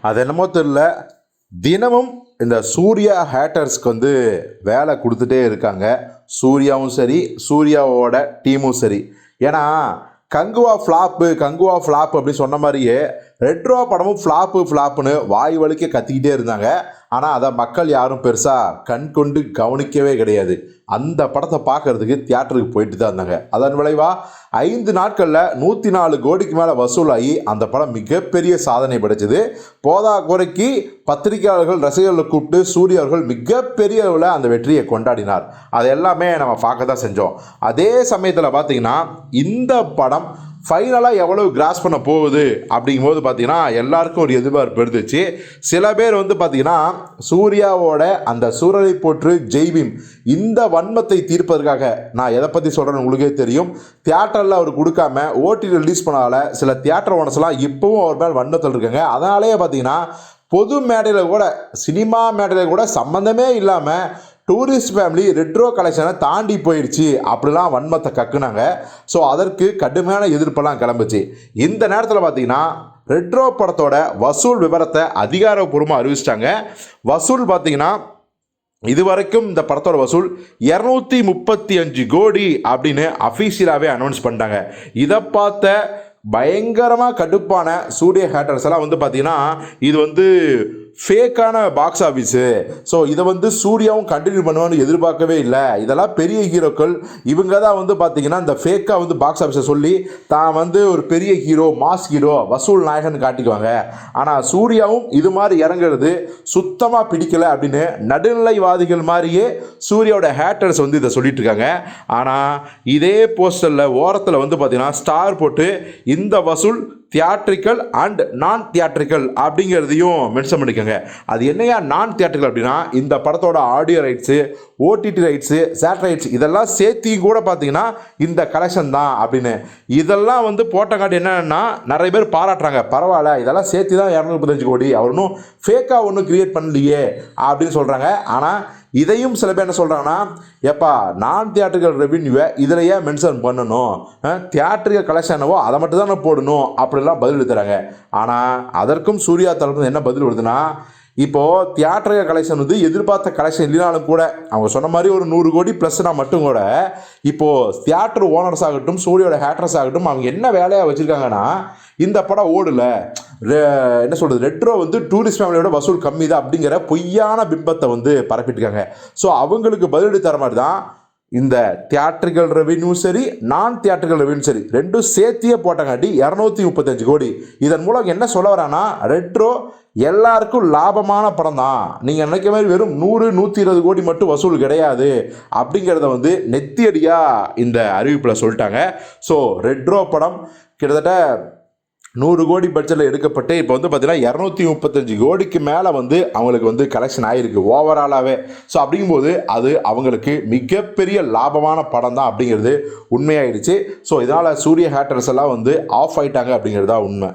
அது என்னமோ தெரில தினமும் இந்த சூர்யா ஹேட்டர்ஸ்க்கு வந்து வேலை கொடுத்துட்டே இருக்காங்க. சூர்யாவும் சரி சூர்யாவோட டீமும் சரி. ஏன்னா கங்குவா ஃப்ளாப்பு கங்குவா ஃப்ளாப் அப்படின்னு சொன்ன மாதிரியே ரெட்ரோ படமும் ஃப்ளாப்பு ஃப்ளாப்புன்னு வாய் வலிக்க கத்திக்கிட்டே இருந்தாங்க. ஆனால் அதை மக்கள் யாரும் பெருசாக கண் கொண்டு கவனிக்கவே கிடையாது. அந்த படத்தை பார்க்கறதுக்கு தியேட்டருக்கு போயிட்டு தான் இருந்தாங்க. அதன் விளைவாக ஐந்து நாட்களில் நூற்றி நாலு கோடிக்கு மேலே வசூலாகி அந்த படம் மிகப்பெரிய சாதனை படைச்சது. போதா குறைக்கு பத்திரிகையாளர்கள் ரசிகர்களை கூப்பிட்டு சூரிய அவர்கள் மிகப்பெரிய அளவில் அந்த வெற்றியை கொண்டாடினார். அது எல்லாமே நம்ம பார்க்க தான் செஞ்சோம். அதே சமயத்தில் பார்த்தீங்கன்னா இந்த படம் ஃபைனலாக எவ்வளவு கிராஸ் பண்ண போகுது அப்படிங்கும்போது பார்த்தீங்கன்னா எல்லாருக்கும் ஒரு எதிர்பார்ப்பு இருந்துச்சு. சில பேர் வந்து பார்த்தீங்கன்னா சூர்யாவோட அந்த சூரரை போற்று ஜெய்பீம் இந்த வன்மத்தை தீர்ப்பதற்காக நான் எதை பற்றி சொல்கிறேன்னு உங்களுக்கே தெரியும். தியேட்டரில் அவர் கொடுக்காம ஓடி ரிலீஸ் பண்ணால சில தியேட்டர் ஓனர்ஸ்லாம் இப்போவும் அவர் மேல் வன்மத்தில் இருக்காங்க. அதனாலேயே பார்த்தீங்கன்னா பொது மேடையில் கூட சினிமா மேடையில் கூட சம்மந்தமே இல்லாமல் டூரிஸ்ட் ஃபேமிலி ரெட்ரோ கலெக்ஷனை தாண்டி போயிடுச்சு அப்படிலாம் வன்மத்தை கக்குனாங்க. ஸோ அதற்கு கடுமையான எதிர்ப்பெல்லாம் கிளம்புச்சு. இந்த நேரத்தில் பார்த்தீங்கன்னா ரெட்ரோ படத்தோட வசூல் விவரத்தை அதிகாரப்பூர்வமாக அறிவிச்சிட்டாங்க. வசூல் பார்த்தீங்கன்னா இது வரைக்கும் இந்த படத்தோட வசூல் இரநூத்தி முப்பத்தி அஞ்சு கோடி அப்படின்னு அஃபீஷியலாகவே அனௌன்ஸ் பண்ணிட்டாங்க. இதை பார்த்த பயங்கரமாக கடுப்பான சூரிய ஹேட்டர்ஸ் எல்லாம் வந்து பார்த்தீங்கன்னா இது வந்து ஃபேக்கான பாக்ஸ் ஆஃபீஸு ஸோ இதை வந்து சூர்யாவும் கண்டினியூ பண்ணுவான்னு எதிர்பார்க்கவே இல்லை. இதெல்லாம் பெரிய ஹீரோக்கள் இவங்க தான் வந்து பார்த்தீங்கன்னா இந்த ஃபேக்காக வந்து பாக்ஸ் ஆஃபீஸை சொல்லி தான் வந்து ஒரு பெரிய ஹீரோ மாஸ் ஹீரோ வசூல் நாயகன் காட்டிக்குவாங்க. ஆனால் சூர்யாவும் இது மாதிரி இறங்குறது சுத்தமாக பிடிக்கலை அப்படின்னு நடுநிலைவாதிகள் மாதிரியே சூர்யாவோட ஹேட்டர்ஸ் வந்து இதை சொல்லிட்டு இருக்காங்க. ஆனால் இதே போஸ்டரில் ஓரத்தில் வந்து பார்த்தீங்கன்னா ஸ்டார் போட்டு இந்த வசூல் தியாட்ரிக்கல் அண்ட் நான் தியாட்ரிக்கல் அப்படிங்கிறதையும் மென்ஷன் பண்ணிக்கோங்க. அது என்னையா நான் தியாட்ரிக்கல் அப்படின்னா இந்த படத்தோட audio rights OTT rights satellites இதெல்லாம் சேர்த்தியும் கூட பார்த்தீங்கன்னா இந்த கலெக்ஷன் தான் அப்படின்னு. இதெல்லாம் வந்து போட்டங்காட்டி என்னென்னா நிறைய பேர் பாராட்டுறாங்க. பரவாயில்ல இதெல்லாம் சேர்த்து தான் இரநூத்தி முப்பத்தஞ்சு கோடி. அவர் ஒன்றும் ஃபேக்காக ஒன்றும் கிரியேட் பண்ணலையே அப்படின்னு சொல்கிறாங்க ஆனால் இதையும் சில பேர் என்ன சொல்கிறாங்கன்னா ஏப்பா நான் தியேட்டர்கள் ரெவின்யூவை இதில் ஏன் மென்ஷன் பண்ணணும். தியேட்டர்கள் கலெக்ஷன் என்னவோ அதை மட்டும் தானே போடணும். அப்படிலாம் பதில் எடுத்துறாங்க. ஆனால் அதற்கும் சூர்யா தரப்பு என்ன பதில் வருதுன்னா இப்போது தியேட்டர்கள் கலெக்ஷன் வந்து எதிர்பார்த்த கலெக்ஷன் இல்லைனாலும் கூட அவங்க சொன்ன மாதிரி ஒரு நூறு கோடி ப்ளஸ்னா மட்டும் கூட இப்போது தியேட்டர் ஓனர்ஸ் ஆகட்டும் சூரியோட ஹேட்டர்ஸ் ஆகட்டும் அவங்க என்ன வேலையாக வச்சுருக்காங்கன்னா இந்த படம் ஓடலை. என்ன சொல்கிறது ரெட்ரோ வந்து டூரிஸ்ட் ஃபேமிலியோட வசூல் கம்மி தான் அப்படிங்கிற பொய்யான பிம்பத்தை வந்து பரப்பிட்டுருக்காங்க. ஸோ அவங்களுக்கு பதிலடி தர மாதிரி தான் இந்த தியேட்டர்கள் ரெவென்யூ சரி நான் தியேட்டர்கள் ரெவென்யூ சரி ரெண்டும் சேர்த்தியே போட்டங்காட்டி இரநூத்தி முப்பத்தஞ்சு கோடி. இதன் மூலம் என்ன சொல்ல வரானா ரெட்ரோ எல்லாருக்கும் லாபமான படம் தான். நீங்கள் நினைக்கிற மாதிரி வெறும் நூறு நூற்றி இருபது கோடி மட்டும் வசூல் கிடையாது அப்படிங்கிறத வந்து நெத்தியடியாக இந்த அறிவிப்பில் சொல்லிட்டாங்க. ஸோ ரெட்ரோ படம் கிட்டத்தட்ட நூறு கோடி பட்ஜெட்டில் எடுக்கப்பட்டு இப்போ வந்து பார்த்தீங்கன்னா இரநூத்தி முப்பத்தஞ்சு கோடிக்கு மேலே வந்து அவங்களுக்கு வந்து கலெக்ஷன் ஆகிருக்கு ஓவராலாகவே ஸோ அப்படிங்கும்போது அது அவங்களுக்கு மிகப்பெரிய லாபமான படம் தான் அப்படிங்கிறது உண்மையாயிடுச்சு. ஸோ இதனால் சூரிய ஹேட்டர்ஸ் எல்லாம் வந்து ஆஃப் ஆயிட்டாங்க அப்படிங்கிறது தான் உண்மை.